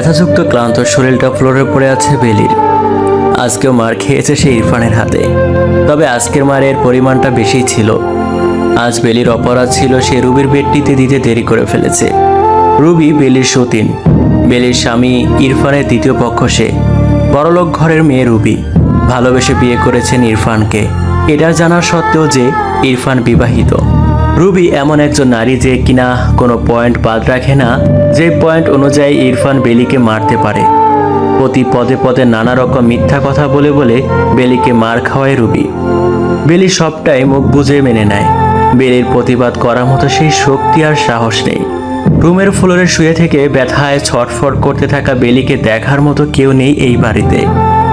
ব্যথাযুক্ত ক্লান্ত শরীরটা ফ্লোরে পড়ে আছে বেলির। আজকেও মার খেয়েছে সে ইরফানের হাতে। তবে আজকের মারের পরিমাণটা বেশি ছিল। আজ বেলির অপরাধ ছিল সে রুবির বেডটিতে দিতে দেরি করে ফেলেছে। রুবি বেলির সতীন। বেলির স্বামী ইরফানের দ্বিতীয় পক্ষ সে। বড়লোক ঘরের মেয়ে রুবি। ভালোবেসে বিয়ে করেছেন ইরফানকে। এটা জানা সত্ত্বেও যে ইরফান বিবাহিত। রুবি এমন একজন নারী যে কিনা কোনো পয়েন্ট বাদ রাখে না, যে পয়েন্ট অনুযায়ী ইরফান বেলিকে মারতে পারে। প্রতি পদে পদে নানা রকম মিথ্যা কথা বলে বলে বেলিকে মার খাওয়ায় রুবি। বেলি সবটাই মুখ বুঝে মেনে নেয়। বেলির প্রতিবাদ করার মতো সেই শক্তি আর সাহস নেই। রুমের ফ্লোরে শুয়ে থেকে ব্যথায় ছটফট করতে থাকা বেলিকে দেখার মতো কেউ নেই এই বাড়িতে।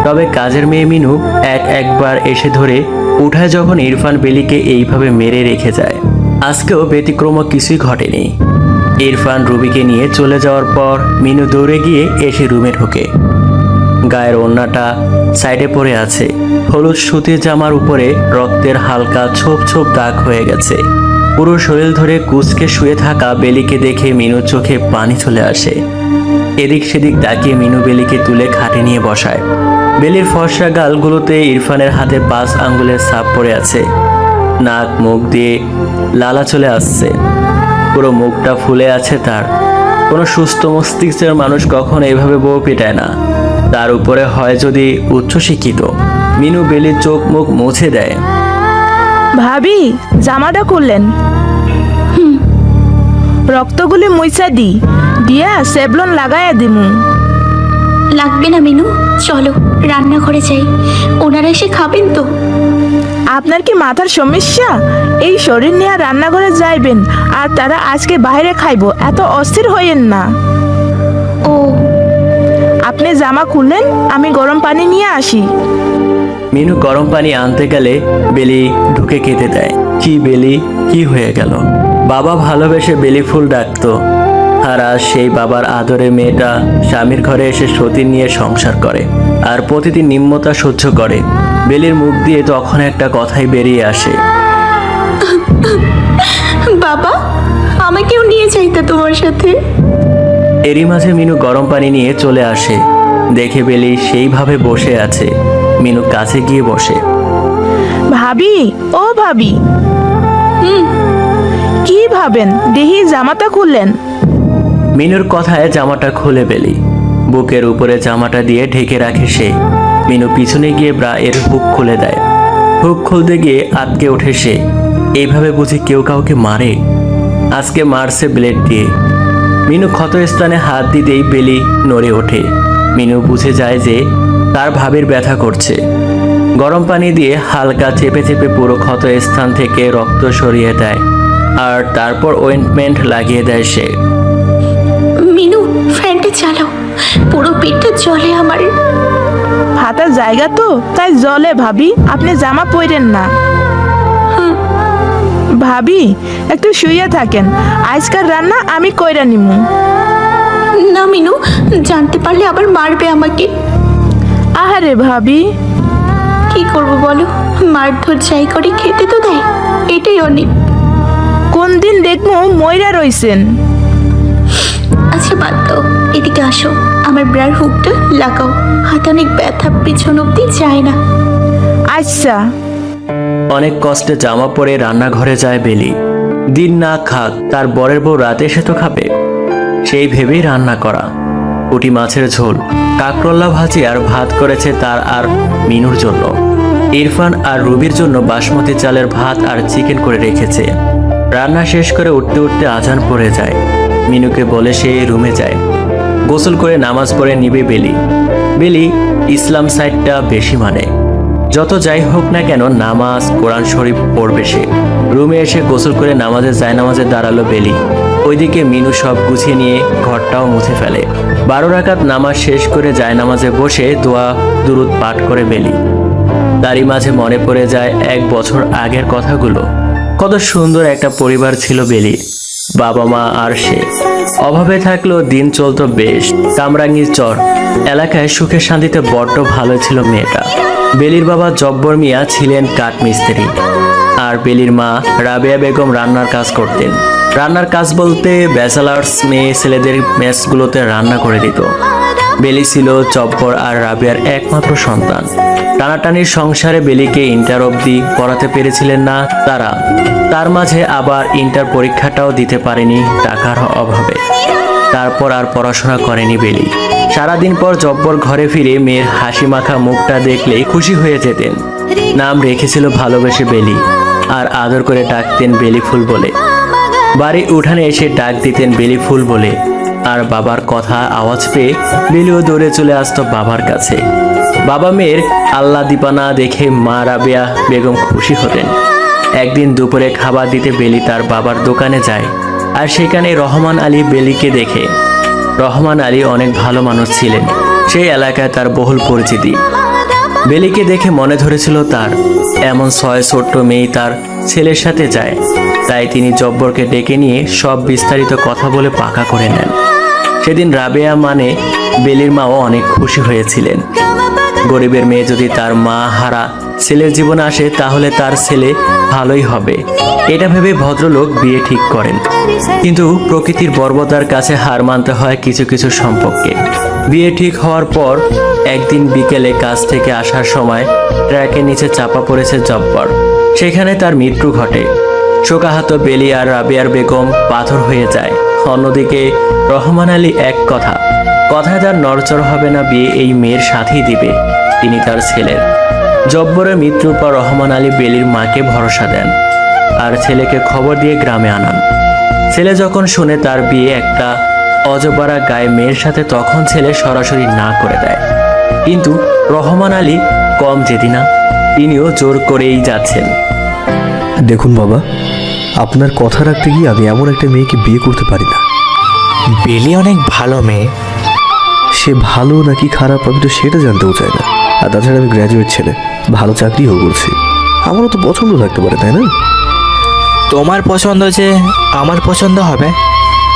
তবে কাজের মেয়ে মিনু এক একবার এসে ধরে উঠায় যখন ইরফান বেলিকে এইভাবে মেরে রেখে যায়। আজকেও ব্যতিক্রম কিছুই ঘটেনি। ইরফান রুবিকে নিয়ে চলে যাওয়ার পর মিনু দৌড়ে গিয়ে এসে রুমে ঢোকে। গায়ের ওড়নাটা সাইডে পড়ে আছে। হলুদ সুতির জামার উপরে রক্তের হালকা ছোপ ছোপ দাগ হয়ে গেছে। পুরো শরীর ধরে কুচকে শুয়ে থাকা বেলিকে দেখে মিনুর চোখে পানি চলে আসে। এদিক সেদিক তাকিয়ে মিনু বেলিকে তুলে খাটে নিয়ে বসায়। বেলির ফর্সা গালগুলোতে ইরফানের হাতে পাঁচ আঙ্গুলের ছাপ পড়ে আছে। নাক, মুখ দিয়ে লালা চলে আসছে। পুরো মুখটা ফুলে আছে তার। কোনো সুস্থ মস্তিষ্কের মানুষ কখনো এভাবে বউ পেটায় না। তার উপরে হয় যদি উচ্চশিক্ষিত মিনু বেলির চোখ মুখ মুছে দেয়। ভাবি, জামাটা করলেন রক্তগুলি মুইসা দি। দিয়া সেবলন লাগাইয়া দিমু। লাগবে না মিনু। চলো রান্নাঘরে যাই। ওনারা এসে খাবেন তো। আপনার কি মাথার সমস্যা? এই শরীর নিয়ে আর রান্নাঘরে যাইবেন আর তারা আজকে বাইরে খাইবো এত অস্থির হইয়েন না। ও। আপনি জামা খুললেন আমি গরম পানি নিয়ে আসি। মিনু গরম পানি আনতে গেলে বেলি ঢুকে খেতে দেয়। কি বেলি কি হয়ে গেল? বাবা ভালোবেসে বেলি ফুল ডাকতো। আর আজ সেই বাবার আদরে মেয়েটা স্বামীর ঘরে এসে সতীন নিয়ে সংসার করে আর প্রতিদিন নিম্নতা সহ্য করে। বেলির মুখ দিয়ে তখন একটা কথাই বেরিয়ে আসে। বাবা আমাকেও নিয়ে যাইতে তোমার সাথে। এরই মাঝে মিনু গরম পানি নিয়ে চলে আসে। দেখে বেলি সেইভাবে বসে আছে। মিনু কাছে গিয়ে বসে। ভাবি ও ভাবি। কি ভাবেন? দেহি জামাতা খুললেন। মিনুর কথায় জামাটা খুলে বেলি বুকের উপরে জামাটা দিয়ে ঢেকে রাখে সে। মিনু পিছনে গিয়ে ব্রা এর হুক খুলে দেয়। হুক খুলতে গিয়ে আটকে ওঠে সে। এইভাবে বুঝি কেউ কাউকে মারে? আজকে মারছে ব্লেড দিয়ে। মিনু ক্ষতস্থানে হাত দিতেই বেলি নড়ে ওঠে। মিনু বুঝে যায় যে তার ভাবির ব্যথা করছে। গরম পানি দিয়ে হালকা চেপে চেপে পুরো ক্ষত স্থান থেকে রক্ত সরিয়ে দেয়। আর তারপর ওয়েন্টমেন্ট লাগিয়ে দেয় সে। মিনু ফ্যানটা চালাও। পুরো পেটটা জলে আমার। হাতার জায়গা তো তাই জলে ভাবি আপনি জামা পরেন না। ভাবি একটু শুয়ে থাকেন। আজকাল রান্না আমি কইরা নিমু। না মিনু জানতে পারলে আবার মারবে আমাকে। আহারে ভাবি। কি করব বলো? মারধর যাই করে খেতে তো দেয় এটাই অনেক। কোন দিন দেখব ময়রা রইছেন। বাদ দাও এদিকে আসো আমার ব্রার হুকটা লাগাও। হাত অনেক ব্যথা পিছন অব্দি যায় না। আচ্ছা। অনেক কষ্টে জামা পরে রান্নাঘরে যায় বেলি। দিন না খাক তার বরের বউ রাতে এসে তো খাবে। সেই ভেবেই রান্না করা। পুঁটি মাছের ঝোল কাকরল্লা ভাজি আর ভাত করেছে তার আর মিনুর জন্য। ইরফান আর রুবির জন্য বাসমতি চালের ভাত আর চিকেন করে রেখেছে। রান্না শেষ করে উঠতে উঠতে আজান পড়ে যায়। মিনুকে বলে সে রুমে যায়। গোসল করে নামাজ পড়ে নিবে বেলি। বেলি ইসলাম সাইডটা বেশি মানে। যত যাই হোক না কেন নামাজ, কোরআন শরীফ পড়বে সে। রুমে এসে গোসল করে নামাজে যায় নামাজে দাঁড়াল বেলি। ওইদিকে মিনু সব গুছিয়ে নিয়ে ঘরটাও মুছে ফেলে। বারো রাকাত নামাজ শেষ করে যায় নামাজে বসে দোয়া, দুরুদ পাঠ করে বেলি। তারই মাঝে মনে পড়ে যায় এক বছর আগের কথাগুলো। কত সুন্দর একটা পরিবার ছিল বেলির। বাবা মা আর সে। অভাবে থাকলেও দিন চলতো বেশ, কামরাঙ্গির চর। এলাকায় সুখে শান্তিতে বড্ড ভালো ছিল মেয়েটা। বেলির বাবা জব্বর মিয়া ছিলেন কাঠমিস্ত্রি। আর বেলির মা রাবেয়া বেগম রান্নার কাজ করতেন। রান্নার কাজ বলতে ব্যাচেলার্স মেয়ে ছেলেদের মেসগুলোতে রান্না করে দিত। বেলি ছিল চব্বর আর রাবিয়ার একমাত্র সন্তান। টানাটানির সংসারে বেলিকে ইন্টার অবধি পড়াতে পেরেছিলেন না তারা। তার মাঝে আবার ইন্টার পরীক্ষাটাও দিতে পারেনি টাকার অভাবে। তারপর আর পড়াশোনা করেনি বেলি। সারাদিন পর জব্বর ঘরে ফিরে মেয়ের হাসি মাখা মুখটা দেখলেই খুশি হয়ে যেতেন। নাম রেখেছিল ভালোবেসে বেলি, আর আদর করে ডাকতেন বেলি ফুল বলে। বাড়ি উঠানে এসে ডাক দিতেন বেলি ফুল বলে, আর বাবার কথা আওয়াজ পেয়ে বেলিও দৌড়ে চলে আসতো বাবার কাছে। বাবা মেয়ের আল্লাহ দীপানা দেখে মা রাবেয়া বেগম খুশি হতেন একদিন দুপুরে খাবার দিতে বেলি তার বাবার দোকানে যায় আর সেখানে রহমান আলী বেলিকে দেখে। রহমান আলী অনেক ভালো মানুষ ছিলেন। সেই এলাকায় তার বহুল পরিচিতি। বেলিকে দেখে মনে ধরেছিল তার এমন ছয় ছোট্ট মেয়ে তার ছেলের সাথে যায়। তাই তিনি জব্বরকে ডেকে নিয়ে সব বিস্তারিত কথা বলে পাকা করে নেন। সেদিন রাবেয়া মানে বেলির মাও অনেক খুশি হয়েছিলেন। গরিবের মেয়ে যদি তার মা হারা ছেলের জীবনে আসে, তাহলে তার ছেলে ভালোই হবে। এটা ভেবে ভদ্রলোক বিয়ে ঠিক করেন। কিন্তু প্রকৃতির বর্বতার কাছে হার মানতে হয় কিছু কিছু সম্পর্কে। বিয়ে ঠিক হওয়ার পর একদিন বিকেলে কাজ থেকে আসার সময় ট্র্যাকের নিচে চাপা পড়েছে জব্বর। সেখানে তার মৃত্যু ঘটে। শোকাহত বেলিয়ার রাবিয়ার বেগম পাথর হয়ে যায়। অন্যদিকে রহমান আলী এক কথা কথায় তার নড়চড় হবে না বিয়ে এই মেয়ের সাথেই দিবে তিনি তার ছেলের। জব্বরের মৃত্যুর পর রহমান আলী বেলির মাকে ভরসা দেন আর ছেলেকে খবর দিয়ে গ্রামে আনান। ছেলে যখন শুনে তার বিয়ে একটা অজপাড়া গায়ে মেয়ের সাথে তখন ছেলে সরাসরি না করে দেয়। কিন্তু রহমান আলী কম যেদি না তিনিও জোর করেই যাচ্ছেন। দেখুন বাবা আপনার কথা রাখতে গিয়ে আমি এমন একটা মেয়েকে বিয়ে করতে পারি না। বেলি অনেক ভালো মেয়ে। সে ভালো নাকি খারাপ আমি তো সেটা জানতেও চাই না। আর তাছাড়া আমি গ্র্যাজুয়েট ছেলে ভালো চাকরিও করছি। আমারও তো পছন্দ থাকতে পারে তাই না? তোমার পছন্দ যে আমার পছন্দ হবে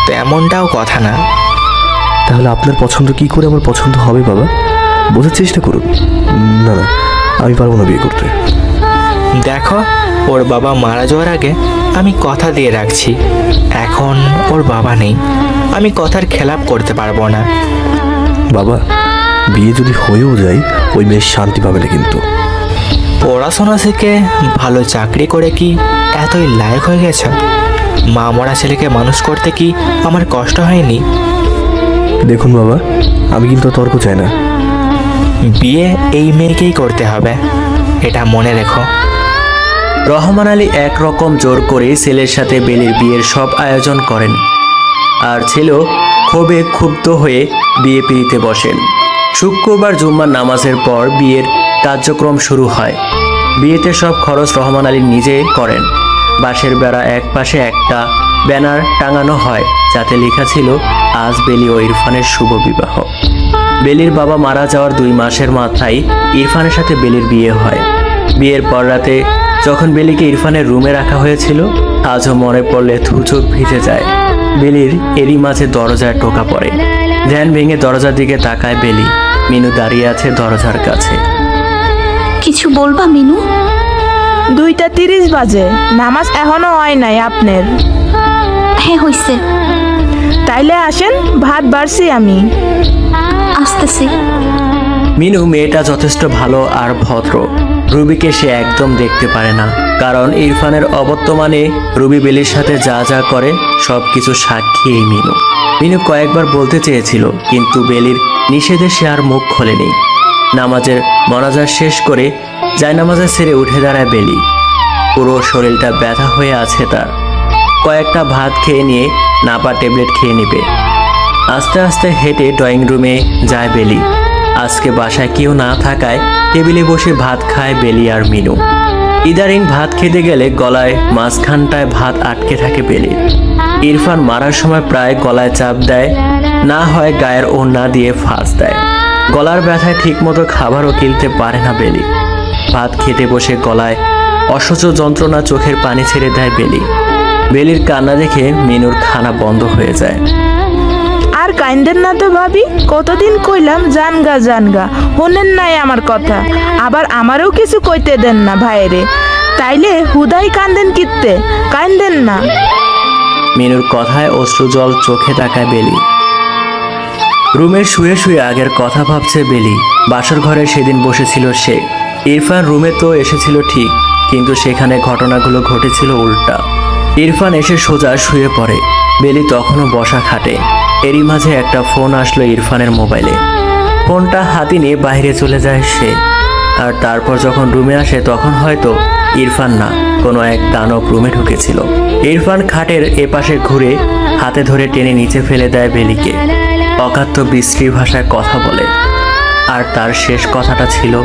তেমনটাও কথা না। তাহলে আপনার পছন্দ কি করে আমার পছন্দ হবে বাবা? বোঝার চেষ্টা করুন। না না আমি পারব না বিয়ে করতে। দেখো ওর বাবা মারা যাওয়ার আগে আমি কথা দিয়ে রাখছি। এখন ওর বাবা নেই। আমি কথার খেলাপ করতে পারব না। বাবা বিয়ে যদি হয়েও যায় ওই মেয়ের শান্তি পাবে না কিন্তু। পড়াশোনা শিখে ভালো চাকরি করে কি এতই লায়ক হয়ে গেছে? মা মরা ছেলেকে মানুষ করতে কি আমার কষ্ট হয়নি? দেখুন বাবা আমি কিন্তু তর্ক চাই না। বিয়ে এই মেয়েকেই করতে হবে এটা মনে রেখো। রহমান আলী একরকম জোর করে ছেলের সাথে বেলির বিয়ের সব আয়োজন করেন। আর ছেলেও ক্ষোভে ক্ষুব্ধ হয়ে বিয়ে পিড়িতে বসেন। শুক্রবার জুম্মার নামাজের পর বিয়ের কার্যক্রম শুরু হয়। বিয়েতে সব খরচ রহমান আলী নিজে করেন। বাঁশের বেড়া এক পাশে একটা, ব্যানার টাঙানো হয়, যাতে লেখা ছিল, আজ বেলি ও ইরফানের শুভ বিবাহ। বেলির বাবা মারা যাওয়ার দুই মাসের মাথায় ইরফানের সাথে বেলির বিয়ে হয়। বিয়ের পর রাতে যখন বেলিকে ইরফানের রুমে রাখা হয়েছিল, আজও মনে পড়লে থুচোক ভিজে যায়। বেলির এরই মাঝে দরজায় টোকা পড়ে। ধ্যান ভেঙে দরজার দিকে তাকায় বেলি। মিনু দাঁড়িয়ে আছে দরজার কাছে। কিছু বলবা মিনু? দুইটা তিরিশ বাজে। নামাজ এখনও হয় নাই আপনার। হ্যাঁ হইছে। তাইলে আসেন ভাত বাড়ছি আমি। আসতেছি। মিনু মেয়েটা যথেষ্ট ভালো আর ভদ্র। রুবিকে সে একদম দেখতে পারে না। কারণ ইরফানের অবর্তমানে রুবি বেলির সাথে যা যা করে সব কিছু সাক্ষী এই মিনু। মিনু কয়েকবার বলতে চেয়েছিল, কিন্তু বেলির নিষেধে সে আর মুখ খোলেনি। নামাজের মনাজার শেষ করে জায়নামাজের ছেড়ে উঠে দাঁড়ায় বেলি। পুরো শরীরটা ব্যথা হয়ে আছে তার। কয়েকটা ভাত খেয়ে নিয়ে নাপা ট্যাবলেট খেয়ে নেবে। আস্তে আস্তে হেঁটে ড্রয়িং রুমে যায় বেলি। আজকে বাসায় কেউ না থাকায় টেবিলে বসে ভাত খায় বেলি আর মিনু। ইদারিং ভাত খেতে গেলে গলায় মাঝখানটায় ভাত আটকে থাকে বেলির। ইরফান মারার সময় প্রায় গলায় চাপ দেয়, না হয় গায়ের ওড়না দিয়ে ফাঁস দেয়। গলার ব্যথায় ঠিকমতো খাবারও কিনতে পারে না বেলি। ভাত খেতে বসে গলায় অসহ্য যন্ত্রণা চোখের পানি ছেড়ে দেয় বেলি। বেলির কান্না দেখে মিনুর খানা বন্ধ হয়ে যায়। আর কাইন্দেন না তো ভাবি? কতদিন কইলাম, জানগা জানগা। শোনেন নাই আমার কথা। আবার আমারও কিছু কইতে দেন না ভাইরে। তাইলে হুদাই কান্দেন কিত্তে? কান্দেন না। মিনুর কথায় অশ্রুজল চোখে তাকায় বেলি। রুমে শুয়ে শুয়ে আগের কথা ভাবছে বেলি। বাসর ঘরে সেদিন বসেছিল সে। ইরফান রুমে তো এসেছিল ঠিক, কিন্তু সেখানে ঘটনাগুলো ঘটেছিল উল্টা। ইরফান এসে সোজা শুয়ে পড়ে। বেলি তখনও বসা খাটে। এরই মাঝে একটা ফোন আসলো ইরফানের মোবাইলে। ফোনটা হাতি নিয়ে বাইরে চলে যায় সে। আর তারপর যখন রুমে আসে, তখন হয়তো ইরফান না, কোনো এক দানব রুমে ঢুকেছিল। ইরফান খাটের এপাশে ঘুরে হাতে ধরে টেনে নিচে ফেলে দেয় বেলিকে। অকাত্য বিশ্রী ভাষায় কথা বলে। আর তার শেষ কথাটা ছিল